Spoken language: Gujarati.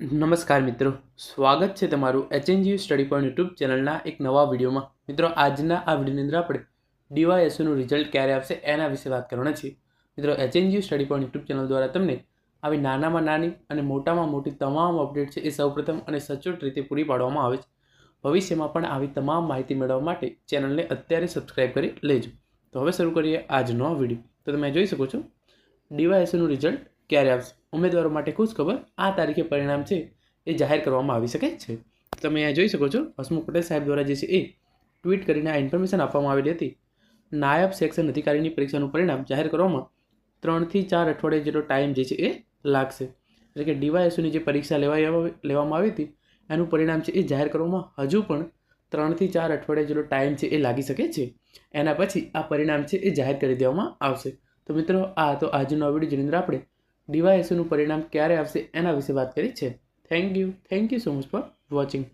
નમસ્કાર મિત્રો. સ્વાગત છે તમારું એચએનજીયુ સ્ટડી પોઈન્ટ યુટ્યુબ ચેનલના એક નવા વિડીયોમાં. મિત્રો, આજના આ વિડીયોની અંદર આપણે ડીવાયએસઓનું રિઝલ્ટ ક્યારે આવશે એના વિશે વાત કરવાના છીએ. મિત્રો HNGU study point YouTube channel દ્વારા તમને આવી નાનામાં નાની અને મોટામાં મોટી તમામ અપડેટ છે એ સૌપ્રથમ અને સચોટ રીતે પૂરી પાડવામાં આવે છે. ભવિષ્યમાં પણ આવી તમામ માહિતી મેળવવા માટે ચેનલને અત્યારે સબસ્ક્રાઇબ કરી લેજો. તો હવે શરૂ કરીએ આજનો વીડિયો. તો તમે જોઈ શકો છો ડીવાયએસઓનું રિઝલ્ટ ક્યારે આવશે? ઉમેદવારો માટે ખુશ ખબર આ તારીખે પરિણામ છે એ જાહેર કરવામાં આવી શકે છે. તમે અહીંયા જોઈ શકો છો, હસમુખ પટેલ સાહેબ દ્વારા જે છે એ ટ્વીટ કરીને આ ઇન્ફોર્મેશન આપવામાં આવેલી હતી. નાયબ સેક્શન અધિકારીની પરીક્ષાનું પરિણામ જાહેર કરવામાં ત્રણથી ચાર અઠવાડિયા જેટલો ટાઈમ જે છે એ લાગશે. એટલે કે ડીવાયએસઓની જે પરીક્ષા લેવાઈ લેવામાં આવી હતી, એનું પરિણામ છે એ જાહેર કરવામાં હજુ પણ ત્રણથી ચાર અઠવાડિયા જેટલો ટાઈમ છે એ લાગી શકે છે. એના પછી આ પરિણામ છે એ જાહેર કરી દેવામાં આવશે. તો મિત્રો, આ તો આજનો વીડિયો. જેની અંદર આપણે ડીવાયએસઓનું પરિણામ ક્યારે આવશે એના વિશે વાત કરી છે. Thank you thank you so much for watching